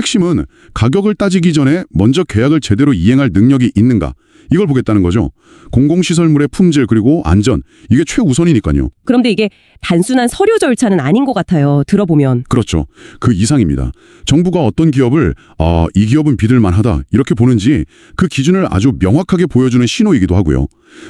핵심은 가격을 따지기 전에 먼저 계약을 제대로 이행할 능력이 있는가 이걸 보겠다는 거죠. 공공시설물의 품질 그리고 안전 이게 최우선이니까요. 그런데 이게 단순한 서류 절차는 아닌 것 같아요. 들어보면. 그렇죠. 그 이상입니다. 정부가 어떤 기업을 아, 이 기업은 믿을 만하다 이렇게 보는지 그 기준을 아주 명확하게 보여주는 신호이기도 하고요.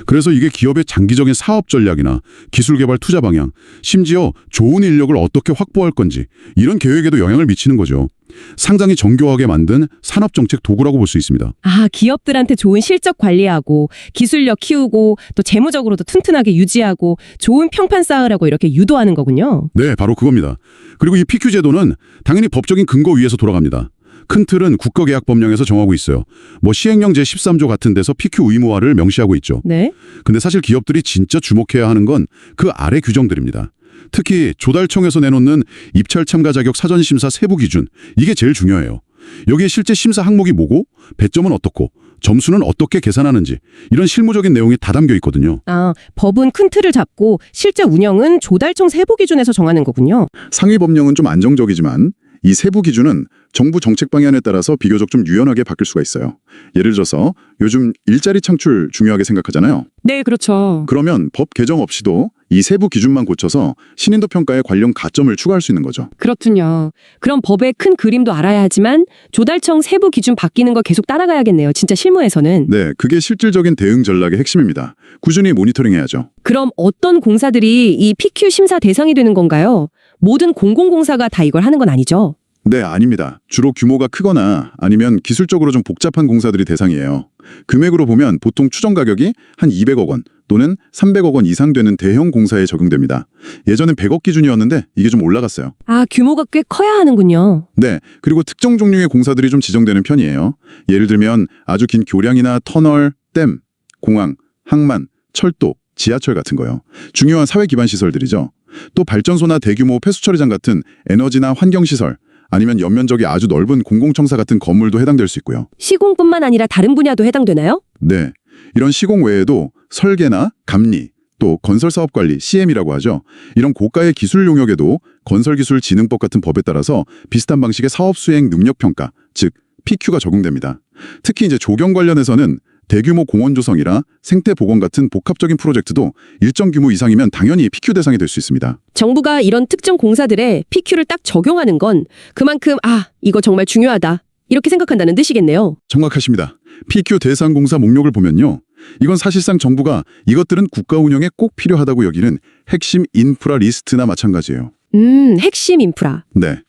그래서 이게 기업의 장기적인 사업 전략이나 기술 개발 투자 방향, 심지어 좋은 인력을 어떻게 확보할 건지 이런 계획에도 영향을 미치는 거죠. 상당히 정교하게 만든 산업 정책 도구라고 볼 수 있습니다. 아, 기업들한테 좋은 실적 관리하고 기술력 키우고 또 재무적으로도 튼튼하게 유지하고 좋은 평판 쌓으라고 이렇게 유도하는 거군요. 네, 바로 그겁니다. 그리고 이 PQ 제도는 당연히 법적인 근거 위에서 돌아갑니다. 큰 틀은 국가계약 법령에서 정하고 있어요. 뭐 시행령 제13조 같은 데서 PQ 의무화를 명시하고 있죠. 네. 근데 사실 기업들이 진짜 주목해야 하는 건 그 아래 규정들입니다. 특히 조달청에서 내놓는 입찰 참가 자격 사전 심사 세부 기준 이게 제일 중요해요. 여기에 실제 심사 항목이 뭐고 배점은 어떻고 점수는 어떻게 계산하는지 이런 실무적인 내용이 다 담겨 있거든요. 아, 법은 큰 틀을 잡고 실제 운영은 조달청 세부 기준에서 정하는 거군요. 상위 법령은 좀 안정적이지만 이 세부 기준은 정부 정책 방향에 따라서 비교적 좀 유연하게 바뀔 수가 있어요. 예를 들어서 요즘 일자리 창출 중요하게 생각하잖아요. 네, 그렇죠. 그러면 법 개정 없이도 이 세부 기준만 고쳐서 신인도 평가에 관련 가점을 추가할 수 있는 거죠. 그렇군요. 그럼 법의 큰 그림도 알아야 하지만 조달청 세부 기준 바뀌는 거 계속 따라가야겠네요. 진짜 실무에서는. 네, 그게 실질적인 대응 전략의 핵심입니다. 꾸준히 모니터링해야죠. 그럼 어떤 공사들이 이 PQ 심사 대상이 되는 건가요? 모든 공공공사가 다 이걸 하는 건 아니죠. 네, 아닙니다. 주로 규모가 크거나 아니면 기술적으로 좀 복잡한 공사들이 대상이에요. 금액으로 보면 보통 추정 가격이 한 200억 원 또는 300억 원 이상 되는 대형 공사에 적용됩니다. 예전엔 100억 기준이었는데 이게 좀 올라갔어요. 아, 규모가 꽤 커야 하는군요. 네, 그리고 특정 종류의 공사들이 좀 지정되는 편이에요. 예를 들면 아주 긴 교량이나 터널, 댐, 공항, 항만, 철도, 지하철 같은 거요. 중요한 사회 기반 시설들이죠. 또 발전소나 대규모 폐수 처리장 같은 에너지나 환경 시설, 아니면 연면적이 아주 넓은 공공청사 같은 건물도 해당될 수 있고요. 시공뿐만 아니라 다른 분야도 해당되나요? 네, 이런 시공 외에도 설계나 감리, 또 건설사업 관리 (CM이라고 하죠). 이런 고가의 기술 용역에도 건설기술진흥법 같은 법에 따라서 비슷한 방식의 사업 수행 능력 평가, 즉 PQ가 적용됩니다. 특히 이제 조경 관련해서는 대규모 공원 조성이라 생태 복원 같은 복합적인 프로젝트도 일정 규모 이상이면 당연히 PQ 대상이 될 수 있습니다. 정부가 이런 특정 공사들에 PQ를 딱 적용하는 건 그만큼 아, 이거 정말 중요하다. 이렇게 생각한다는 뜻이겠네요. 정확하십니다. PQ 대상 공사 목록을 보면요. 이건 사실상 정부가 이것들은 국가 운영에 꼭 필요하다고 여기는 핵심 인프라 리스트나 마찬가지예요. 음, 핵심 인프라. 네.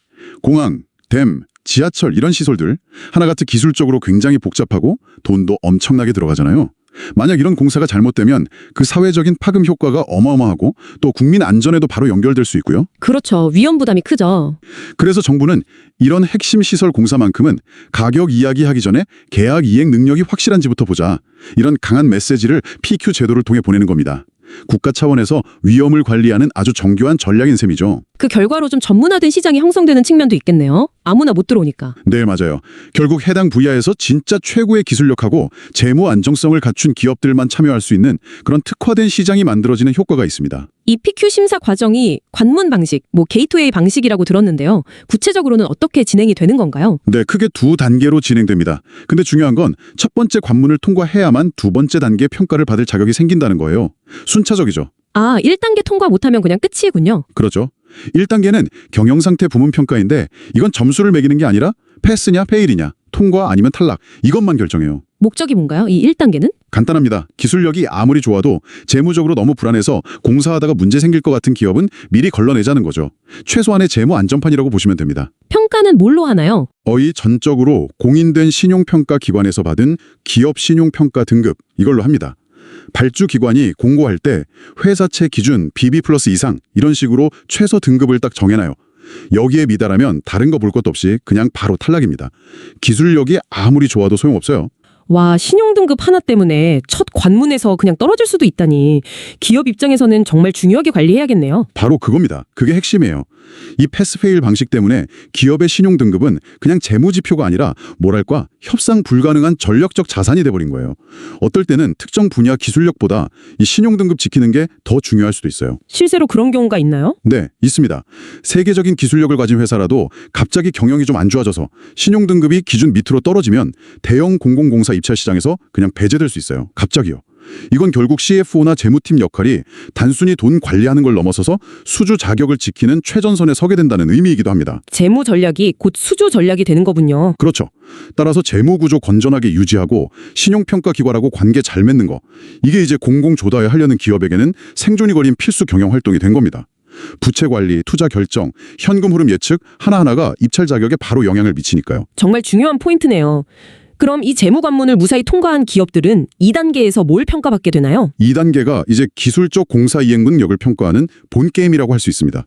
공항, 댐, 지하철 이런 시설들 하나같이 기술적으로 굉장히 복잡하고 돈도 엄청나게 들어가잖아요. 만약 이런 공사가 잘못되면 그 사회적인 파급 효과가 어마어마하고 또 국민 안전에도 바로 연결될 수 있고요. 그렇죠. 위험 부담이 크죠. 그래서 정부는 이런 핵심 시설 공사만큼은 가격 이야기하기 전에 계약 이행 능력이 확실한지부터 보자. 이런 강한 메시지를 PQ 제도를 통해 보내는 겁니다. 국가 차원에서 위험을 관리하는 아주 정교한 전략인 셈이죠. 그 결과로 좀 전문화된 시장이 형성되는 측면도 있겠네요. 아무나 못 들어오니까. 네, 맞아요. 결국 해당 분야에서 진짜 최고의 기술력하고 재무 안정성을 갖춘 기업들만 참여할 수 있는 그런 특화된 시장이 만들어지는 효과가 있습니다. 이 PQ 심사 과정이 관문 방식, 뭐 게이트웨이 방식이라고 들었는데요. 구체적으로는 어떻게 진행이 되는 건가요? 네, 크게 두 단계로 진행됩니다. 근데 중요한 건 첫 번째 관문을 통과해야만 두 번째 단계 평가를 받을 자격이 생긴다는 거예요. 순차적이죠. 아, 1단계 통과 못하면 그냥 끝이군요. 그렇죠. 1단계는 경영상태 부문 평가인데 이건 점수를 매기는 게 아니라 패스냐 페일이냐, 통과 아니면 탈락 이것만 결정해요. 목적이 뭔가요? 이 1단계는? 간단합니다. 기술력이 아무리 좋아도 재무적으로 너무 불안해서 공사하다가 문제 생길 것 같은 기업은 미리 걸러내자는 거죠. 최소한의 재무 안전판이라고 보시면 됩니다. 평가는 뭘로 하나요? 거의 전적으로 공인된 신용평가 기관에서 받은 기업 신용평가 등급 이걸로 합니다. 발주 기관이 공고할 때 회사채 기준 BB 플러스 이상 이런 식으로 최소 등급을 딱 정해놔요. 여기에 미달하면 다른 거 볼 것도 없이 그냥 바로 탈락입니다. 기술력이 아무리 좋아도 소용없어요. 와, 신용등급 하나 때문에 첫 관문에서 그냥 떨어질 수도 있다니. 기업 입장에서는 정말 중요하게 관리해야겠네요. 바로 그겁니다. 그게 핵심이에요. 이 패스페일 방식 때문에 기업의 신용 등급은 그냥 재무 지표가 아니라 뭐랄까 협상 불가능한 전력적 자산이 돼버린 거예요. 어떨 때는 특정 분야 기술력보다 이 신용 등급 지키는 게 더 중요할 수도 있어요. 실제로 그런 경우가 있나요? 네, 있습니다. 세계적인 기술력을 가진 회사라도 갑자기 경영이 좀 안 좋아져서 신용 등급이 기준 밑으로 떨어지면 대형 공공공사 입찰 시장에서 그냥 배제될 수 있어요. 갑자기요. 이건 결국 CFO나 재무팀 역할이 단순히 돈 관리하는 걸 넘어서서 수주 자격을 지키는 최전선에 서게 된다는 의미이기도 합니다. 재무 전략이 곧 수조 전략이 되는 거군요. 그렇죠. 따라서 재무 구조 건전하게 유지하고 신용평가 기관하고 관계 잘 맺는 거. 이게 이제 공공조달에 하려는 기업에게는 생존이 걸린 필수 경영 활동이 된 겁니다. 부채 관리, 투자 결정, 현금 흐름 예측 하나하나가 입찰 자격에 바로 영향을 미치니까요. 정말 중요한 포인트네요. 그럼 이 재무 관문을 무사히 통과한 기업들은 2단계에서 뭘 평가받게 되나요? 2단계가 이제 기술적 공사 이행 능력을 평가하는 본 게임이라고 할 수 있습니다.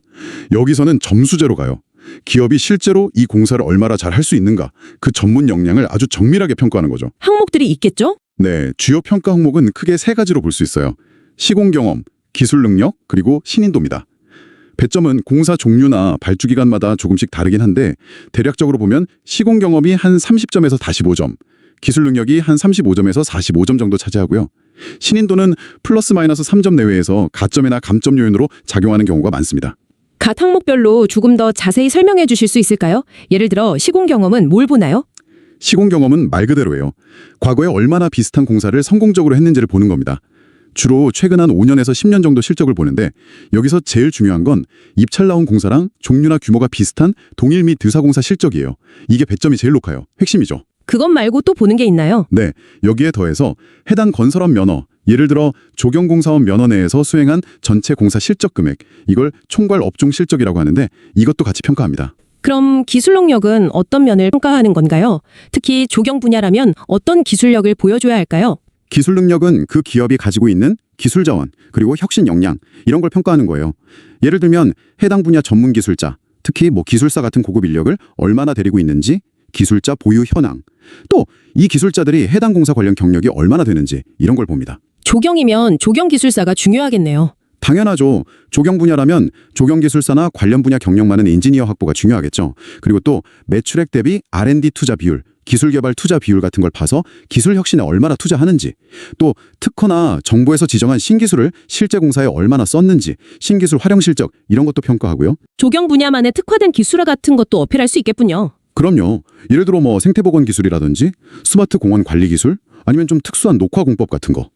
여기서는 점수제로 가요. 기업이 실제로 이 공사를 얼마나 잘 할 수 있는가, 그 전문 역량을 아주 정밀하게 평가하는 거죠. 항목들이 있겠죠? 네, 주요 평가 항목은 크게 세 가지로 볼 수 있어요. 시공 경험, 기술 능력, 그리고 신인도입니다. 배점은 공사 종류나 발주 기간마다 조금씩 다르긴 한데 대략적으로 보면 시공 경험이 한 30점에서 45점, 기술 능력이 한 35점에서 45점 정도 차지하고요. 신인도는 플러스 마이너스 3점 내외에서 가점이나 감점 요인으로 작용하는 경우가 많습니다. 각 항목별로 조금 더 자세히 설명해 주실 수 있을까요? 예를 들어 시공 경험은 뭘 보나요? 시공 경험은 말 그대로예요. 과거에 얼마나 비슷한 공사를 성공적으로 했는지를 보는 겁니다. 주로 최근 한 5년에서 10년 정도 실적을 보는데 여기서 제일 중요한 건 입찰 나온 공사랑 종류나 규모가 비슷한 동일 및 드사공사 실적이에요. 이게 배점이 제일 높아요. 핵심이죠. 그것 말고 또 보는 게 있나요? 네, 여기에 더해서 해당 건설업 면허, 예를 들어 조경공사원 면허 내에서 수행한 전체 공사 실적 금액, 이걸 총괄 업종 실적이라고 하는데 이것도 같이 평가합니다. 그럼 기술 능력은 어떤 면을 평가하는 건가요? 특히 조경 분야라면 어떤 기술력을 보여줘야 할까요? 기술 능력은 그 기업이 가지고 있는 기술 자원, 그리고 혁신 역량, 이런 걸 평가하는 거예요. 예를 들면 해당 분야 전문 기술자, 특히 뭐 기술사 같은 고급 인력을 얼마나 데리고 있는지, 기술자 보유 현황, 또 이 기술자들이 해당 공사 관련 경력이 얼마나 되는지 이런 걸 봅니다. 조경이면 조경 기술사가 중요하겠네요. 당연하죠. 조경 분야라면 조경 기술사나 관련 분야 경력 많은 엔지니어 확보가 중요하겠죠. 그리고 또 매출액 대비 R&D 투자 비율, 기술 개발 투자 비율 같은 걸 봐서 기술 혁신에 얼마나 투자하는지, 또 특허나 정부에서 지정한 신기술을 실제 공사에 얼마나 썼는지, 신기술 활용 실적 이런 것도 평가하고요. 조경 분야만의 특화된 기술화 같은 것도 어필할 수 있겠군요. 그럼요. 예를 들어 뭐 생태보건 기술이라든지 스마트 공원 관리 기술, 아니면 좀 특수한 녹화 공법 같은 거.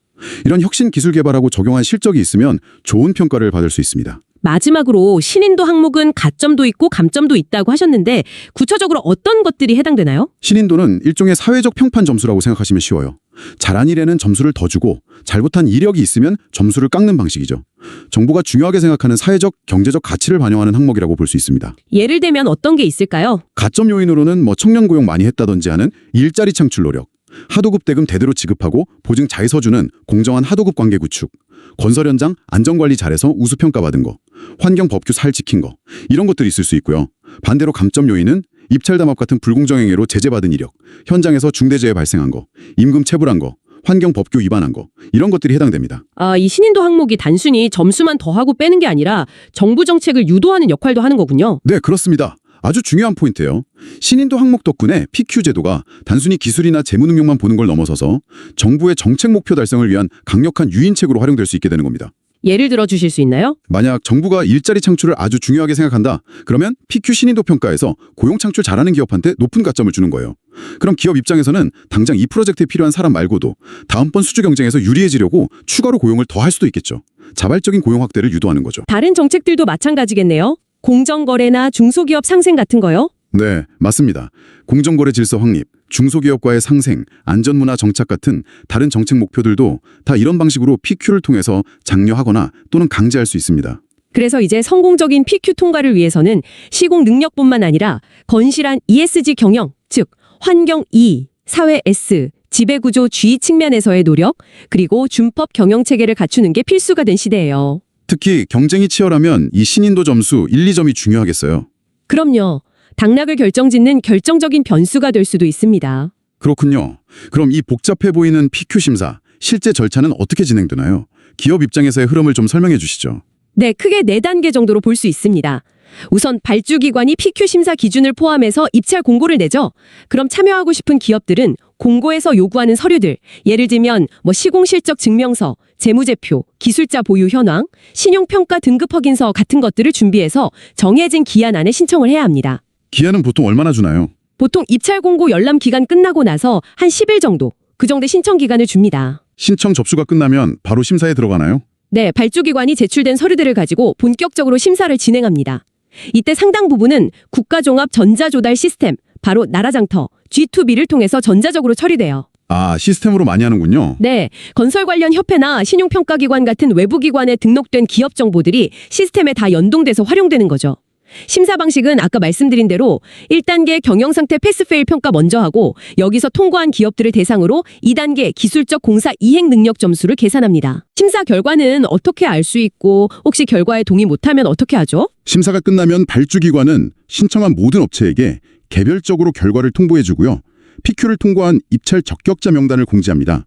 이런 혁신 기술 개발하고 적용한 실적이 있으면 좋은 평가를 받을 수 있습니다. 마지막으로 신인도 항목은 가점도 있고 감점도 있다고 하셨는데 구체적으로 어떤 것들이 해당되나요? 신인도는 일종의 사회적 평판 점수라고 생각하시면 쉬워요. 잘한 일에는 점수를 더 주고 잘못한 이력이 있으면 점수를 깎는 방식이죠. 정부가 중요하게 생각하는 사회적, 경제적 가치를 반영하는 항목이라고 볼 수 있습니다. 예를 들면 어떤 게 있을까요? 가점 요인으로는 뭐 청년 고용 많이 했다든지 하는 일자리 창출 노력, 하도급 대금 대대로 지급하고 보증 잘 서주는 공정한 하도급 관계 구축, 건설 현장 안전관리 잘해서 우수 평가받은 거, 환경 법규 살 지킨 거 이런 것들이 있을 수 있고요. 반대로 감점 요인은 입찰 담합 같은 불공정 행위로 제재받은 이력, 현장에서 중대재해 발생한 거, 임금 체불한 거, 환경 법규 위반한 거 이런 것들이 해당됩니다. 아, 이 신인도 항목이 단순히 점수만 더하고 빼는 게 아니라 정부 정책을 유도하는 역할도 하는 거군요. 네, 그렇습니다. 아주 중요한 포인트예요. 신인도 항목 덕분에 PQ 제도가 단순히 기술이나 재무 능력만 보는 걸 넘어서서 정부의 정책 목표 달성을 위한 강력한 유인책으로 활용될 수 있게 되는 겁니다. 예를 들어 주실 수 있나요? 만약 정부가 일자리 창출을 아주 중요하게 생각한다. 그러면 PQ 신인도 평가에서 고용 창출 잘하는 기업한테 높은 가점을 주는 거예요. 그럼 기업 입장에서는 당장 이 프로젝트에 필요한 사람 말고도 다음번 수주 경쟁에서 유리해지려고 추가로 고용을 더 할 수도 있겠죠. 자발적인 고용 확대를 유도하는 거죠. 다른 정책들도 마찬가지겠네요. 공정거래나 중소기업 상생 같은 거요? 네, 맞습니다. 공정거래 질서 확립, 중소기업과의 상생, 안전문화 정착 같은 다른 정책 목표들도 다 이런 방식으로 PQ를 통해서 장려하거나 또는 강제할 수 있습니다. 그래서 이제 성공적인 PQ 통과를 위해서는 시공 능력뿐만 아니라 건실한 ESG 경영, 즉 환경 E, 사회 S, 지배구조 G 측면에서의 노력, 그리고 준법 경영 체계를 갖추는 게 필수가 된 시대예요. 특히 경쟁이 치열하면 이 신인도 점수 1, 2점이 중요하겠어요. 그럼요. 당락을 결정짓는 결정적인 변수가 될 수도 있습니다. 그렇군요. 그럼 이 복잡해 보이는 PQ 심사, 실제 절차는 어떻게 진행되나요? 기업 입장에서의 흐름을 좀 설명해 주시죠. 네, 크게 네단계 정도로 볼 수 있습니다. 우선 발주기관이 PQ 심사 기준을 포함해서 입찰 공고를 내죠. 그럼 참여하고 싶은 기업들은 공고에서 요구하는 서류들, 예를 들면 뭐 시공실적 증명서, 재무제표, 기술자 보유 현황, 신용평가 등급 확인서 같은 것들을 준비해서 정해진 기한 안에 신청을 해야 합니다. 기한은 보통 얼마나 주나요? 보통 입찰 공고 열람 기간 끝나고 나서 한 10일 정도, 그 정도 신청 기간을 줍니다. 신청 접수가 끝나면 바로 심사에 들어가나요? 네, 발주기관이 제출된 서류들을 가지고 본격적으로 심사를 진행합니다. 이때 상당 부분은 국가종합 전자조달 시스템, 바로 나라장터, G2B를 통해서 전자적으로 처리돼요. 아, 시스템으로 많이 하는군요. 네, 건설 관련 협회나 신용평가기관 같은 외부 기관에 등록된 기업 정보들이 시스템에 다 연동돼서 활용되는 거죠. 심사 방식은 아까 말씀드린 대로 1단계 경영상태 패스페일 평가 먼저 하고 여기서 통과한 기업들을 대상으로 2단계 기술적 공사 이행 능력 점수를 계산합니다. 심사 결과는 어떻게 알 수 있고 혹시 결과에 동의 못하면 어떻게 하죠? 심사가 끝나면 발주기관은 신청한 모든 업체에게 개별적으로 결과를 통보해주고요. PQ를 통과한 입찰 적격자 명단을 공지합니다.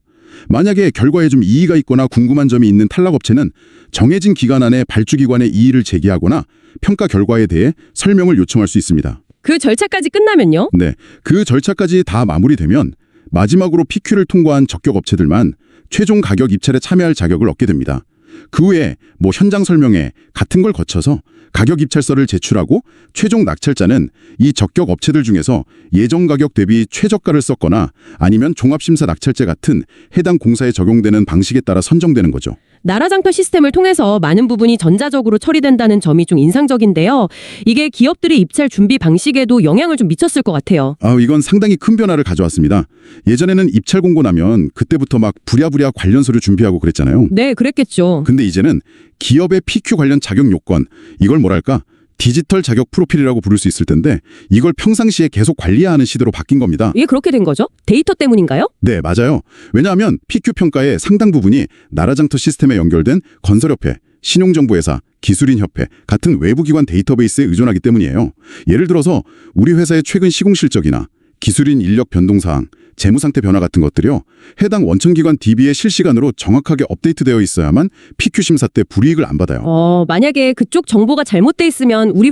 만약에 결과에 좀 이의가 있거나 궁금한 점이 있는 탈락업체는 정해진 기간 안에 발주기관에 이의를 제기하거나 평가 결과에 대해 설명을 요청할 수 있습니다. 그 절차까지 끝나면요? 네, 그 절차까지 다 마무리되면 마지막으로 PQ를 통과한 적격 업체들만 최종 가격 입찰에 참여할 자격을 얻게 됩니다. 그 후에 뭐 현장 설명회 같은 걸 거쳐서 가격 입찰서를 제출하고 최종 낙찰자는 이 적격 업체들 중에서 예정 가격 대비 최저가를 썼거나 아니면 종합심사 낙찰제 같은 해당 공사에 적용되는 방식에 따라 선정되는 거죠. 나라장터 시스템을 통해서 많은 부분이 전자적으로 처리된다는 점이 좀 인상적인데요. 이게 기업들의 입찰 준비 방식에도 영향을 좀 미쳤을 것 같아요. 아, 이건 상당히 큰 변화를 가져왔습니다. 예전에는 입찰 공고 나면 그때부터 막 부랴부랴 관련 서류 준비하고 그랬잖아요. 네, 그랬겠죠. 근데 이제는 기업의 PQ 관련 자격 요건, 이걸 뭐랄까? 디지털 자격 프로필이라고 부를 수 있을 텐데 이걸 평상시에 계속 관리해야 하는 시대로 바뀐 겁니다. 이게 그렇게 된 거죠? 데이터 때문인가요? 네, 맞아요. 왜냐하면 PQ 평가의 상당 부분이 나라장터 시스템에 연결된 건설협회, 신용정보회사, 기술인협회 같은 외부기관 데이터베이스에 의존하기 때문이에요. 예를 들어서 우리 회사의 최근 시공 실적이나 기술인 인력 변동 사항, 재무 상태 변화 같은 것들이요. 해당 원천 기관 DB에 실시간으로 정확하게 업데이트되어 있어야만 PQ 심사 때 불이익을 안 받아요. 어, 만약에 그쪽 정보가 잘못돼 있으면 우리